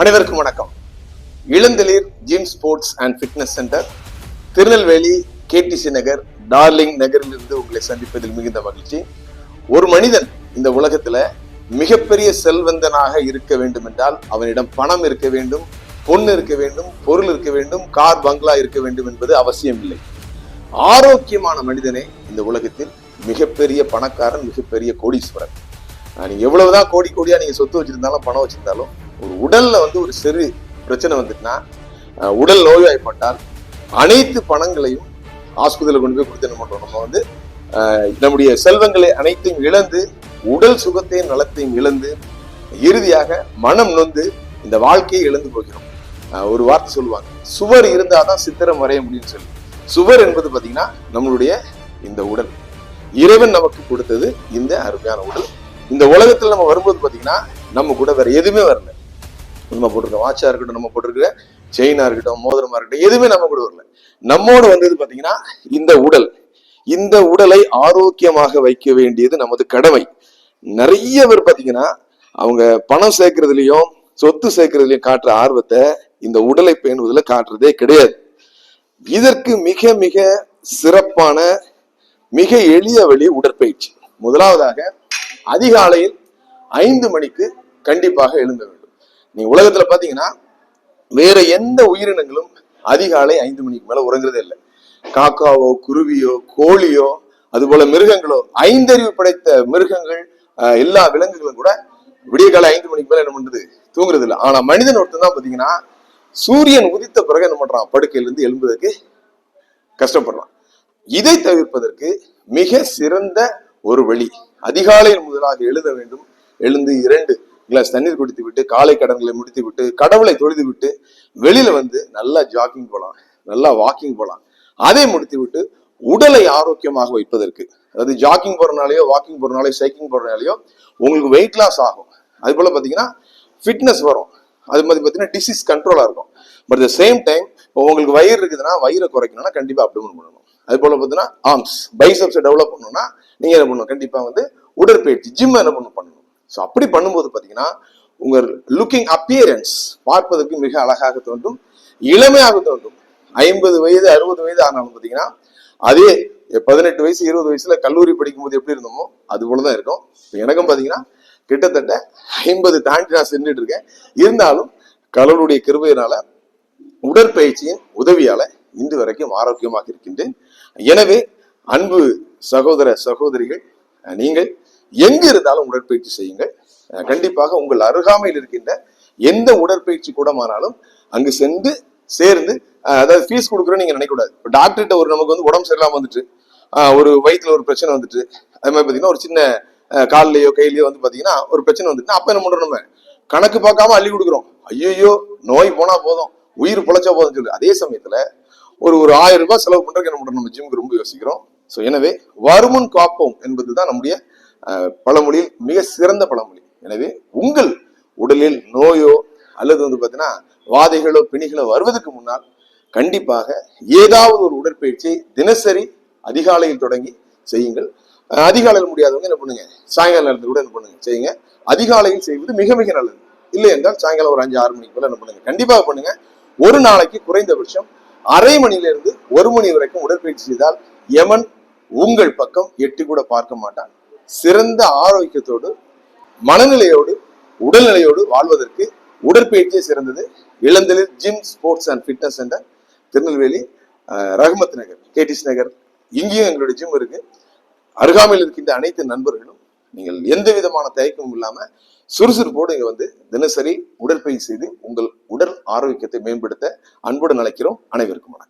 அனைவருக்கும் வணக்கம். Ilanthalir gym sports and fitness centre Tirunelveli KTC Nagar Darling நகரிலிருந்து உங்களை சந்திப்பதில் மிகுந்த மகிழ்ச்சி. ஒரு மனிதன் இந்த உலகத்துல மிகப்பெரிய செல்வந்தனாக இருக்க வேண்டும் என்றால் அவனிடம் பணம் இருக்க வேண்டும் பொண்ணு இருக்க வேண்டும் பொருள் இருக்க வேண்டும் கார் பங்களா இருக்க வேண்டும் என்பது அவசியம் இல்லை. ஆரோக்கியமான மனிதனே இந்த உலகத்தில் மிகப்பெரிய பணக்காரன் மிகப்பெரிய கோடீஸ்வரன். நீங்க எவ்வளவுதான் கோடி கோடியா நீங்க சொத்து வச்சிருந்தாலும் பணம் வச்சிருந்தாலும் ஒரு உடல்ல வந்து ஒரு சிறு பிரச்சனை வந்துட்டுனா உடல் நோய்வாய்ப்பட்டால் அனைத்து பணங்களையும் ஆஸ்பத்திரியில் கொண்டு போய் கொடுத்து என்ன பண்றோம்? நம்ம வந்து நம்முடைய செல்வங்களை அனைத்தையும் இழந்து உடல் சுகத்தையும் நலத்தையும் இழந்து இறுதியாக மனம் நொந்து இந்த வாழ்க்கையை இழந்து போகிறோம். ஒரு வார்த்தை சொல்லுவாங்க. சுவர் இருந்தாதான் சித்திரம் வரைய முடியும்னு சொல்லி. சுவர் என்பது பார்த்தீங்கன்னா நம்மளுடைய இந்த உடல். இறைவன் நமக்கு கொடுத்தது இந்த அருமையான உடல். இந்த உலகத்தில் நம்ம வரும்போது பார்த்தீங்கன்னா நம்ம கூட வேற எதுவுமே வரல. நம்ம போட்டிருக்க வாட்சா இருக்கட்டும் நம்ம போட்டிருக்க செயினா இருக்கட்டும் மோதிரமா இருக்கட்டும் எதுவுமே நம்ம கூட வரல. நம்மோடு வந்தது பாத்தீங்கன்னா இந்த உடல். இந்த உடலை ஆரோக்கியமாக வைக்க வேண்டியது நமது கடமை. நிறைய பேர் பாத்தீங்கன்னா அவங்க பணம் சேர்க்கறதுலயும் சொத்து சேர்க்கறதுலயும் காட்டுற ஆர்வத்தை இந்த உடலை பேணுவதில் காட்டுறதே கிடையாது. இதற்கு மிக மிக சிறப்பான மிக எளிய வழி உடற்பயிற்சி. முதலாவதாக அதிகாலையில் ஐந்து மணிக்கு கண்டிப்பாக எழுந்த வேண்டும் நீ உலகத்துல பாத்தீங்கன்னா வேற எந்த உயிரினங்களும் அதிகாலை ஐந்து மணிக்கு மேல உறங்குறதே இல்லை. காக்காவோ குருவியோ கோழியோ அதுபோல மிருகங்களோ ஐந்தறிவு படைத்த மிருகங்கள் எல்லா விலங்குகளும் கூட விடிய காலை ஐந்து மணிக்கு மேல என்ன பண்றது? தூங்குறது இல்லை. ஆனா மனிதன் ஒருத்தன் தான் பாத்தீங்கன்னா சூரியன் உதித்த பிறகு என்ன பண்றான்? படுக்கையில இருந்து எழும்புவதற்கு கஷ்டப்படுறான். இதை தவிர்ப்பதற்கு மிக சிறந்த ஒரு வழி. அதிகாலையில் முதலாக எழுத வேண்டும். எழுந்து இரண்டு கிளாஸ் தண்ணீர் குடித்து விட்டு காலை கடன்களை முடித்து விட்டு கடவுளை தொழுது விட்டு வெளியில வந்து நல்லா ஜாக்கிங் போகலாம் நல்லா வாக்கிங் போகலாம் அதை முடித்து விட்டு உடலை ஆரோக்கியமாக வைப்பதற்கு. அதாவது ஜாக்கிங் போறனாலயோ வாக்கிங் போறனாலயோ சைக்கிங் போறனாலயோ உங்களுக்கு வெயிட் லாஸ் ஆகும். அது போல பாத்தீங்கன்னா ஃபிட்னஸ் வரும். அது மாதிரி பார்த்தீங்கன்னா டிசீஸ் கண்ட்ரோலாக இருக்கும். பட் த சேம் டைம் இப்போ உங்களுக்கு வயிறு இருக்குதுன்னா வயிறை குறைக்கணும்னா கண்டிப்பாக அப்டமன் பண்ணணும். அது போல பார்த்தீங்கன்னா ஆர்ம்ஸ் பைசப்ஸை டெவலப் பண்ணணும்னா நீங்கள் என்ன பண்ணணும்? கண்டிப்பாக வந்து உடற்பயிற்சி ஜிம் என்ன பண்ணணும்? ஸோ அப்படி பண்ணும்போது பார்த்தீங்கன்னா உங்கள் லுக்கிங் அப்பியரன்ஸ் பார்ப்பதற்கு மிக அழகாக தோன்றும் இளமையாக தோன்றும். ஐம்பது வயது அறுபது வயது ஆனாலும் பார்த்தீங்கன்னா அதே பதினெட்டு வயசு இருபது வயசுல கல்லூரி படிக்கும்போது எப்படி இருந்தோமோ அது போலதான் இருக்கும். எனக்கும் பார்த்தீங்கன்னா கிட்டத்தட்ட ஐம்பது தாண்டி நான் சென்றுட்டு இருக்கேன். இருந்தாலும் கடவுளுடைய கிருபையினால உடற்பயிற்சியின் உதவியால இன்று வரைக்கும் ஆரோக்கியமாக இருக்கின்றேன். எனவே அன்பு சகோதர சகோதரிகள் நீங்கள் எங்கு இருந்தாலும் உடற்பயிற்சி செய்யுங்கள். கண்டிப்பாக உங்கள் அருகாமையில் இருக்கின்ற எந்த உடற்பயிற்சி கூடமானாலும் அங்கு சென்று சேர்ந்து அதாவது ஃபீஸ் கொடுக்குறோம் நீங்க நினைக்கக்கூடாது. இப்போ டாக்டர்கிட்ட ஒரு நமக்கு வந்து உடம்பு சரியில்லாம வந்துட்டு ஒரு வயிற்றுல ஒரு பிரச்சனை வந்துட்டு அது மாதிரி பார்த்தீங்கன்னா ஒரு சின்ன கால்லையோ கால்லயோ கையிலயோ வந்து பார்த்தீங்கன்னா ஒரு பிரச்சனை வந்துட்டுனா அப்ப என்ன பண்றோம் நம்ம? கணக்கு பார்க்காம அள்ளி கொடுக்குறோம். ஐயோ நோய் போனா போதும் உயிர் பொழைச்சா போதும் சொல்லி அதே சமயத்துல ஒரு ஒரு ஆயிரம் ரூபாய் செலவு பண்றதுக்கு என்ன பண்றோம் நம்ம ஜிம்க்கு ரொம்ப யோசிக்கிறோம். ஸோ எனவே வருமுன் காப்போம் என்பதுதான் நம்முடைய பழமொழியில் மிக சிறந்த பழமொழி. எனவே உங்கள் உடலில் நோயோ அல்லது வந்து பார்த்தீங்கன்னா வாதைகளோ பிணிகளோ வருவதற்கு முன்னால் கண்டிப்பாக ஏதாவது ஒரு உடற்பயிற்சியை தினசரி அதிகாலையில் தொடங்கி செய்யுங்கள். அதிகாலையில் முடியாதவங்க என்ன பண்ணுங்க? சாயங்கால நேரத்தில் கூட என்ன பண்ணுங்க? செய்யுங்க. அதிகாலையில் செய்வது மிக மிக நல்லது. இல்லை என்றால் சாயங்காலம் ஒரு அஞ்சு ஆறு மணிக்கு போல என்ன பண்ணுங்க? கண்டிப்பாக பண்ணுங்க. ஒரு நாளைக்கு குறைந்தபட்சம் அரை மணியிலிருந்து ஒரு மணி வரைக்கும் உடற்பயிற்சி செய்தால் யமன் உங்கள் பக்கம் எட்டி கூட பார்க்க மாட்டான். சிறந்த ஆரோக்கியத்தோடு மனநிலையோடு உடல்நிலையோடு வாழ்வதற்கு உடற்பயிற்சியே சிறந்தது. Ilanthalir gym sports and fitness centre Tirunelveli ah, Rahmath Nagar KTC Nagar. இங்கேயும் எங்களுடைய ஜிம் இருக்கு. அருகாமையில் இருக்கின்ற அனைத்து நண்பர்களும் நீங்கள் எந்த விதமான தயக்கமும் இல்லாம சுறுசுறுப்போடு இங்க வந்து தினசரி உடற்பயிற்சி செய்து உங்கள் உடல் ஆரோக்கியத்தை மேம்படுத்த அன்புடன் அழைக்கிறோம். அனைவருக்கும் வணக்கம்.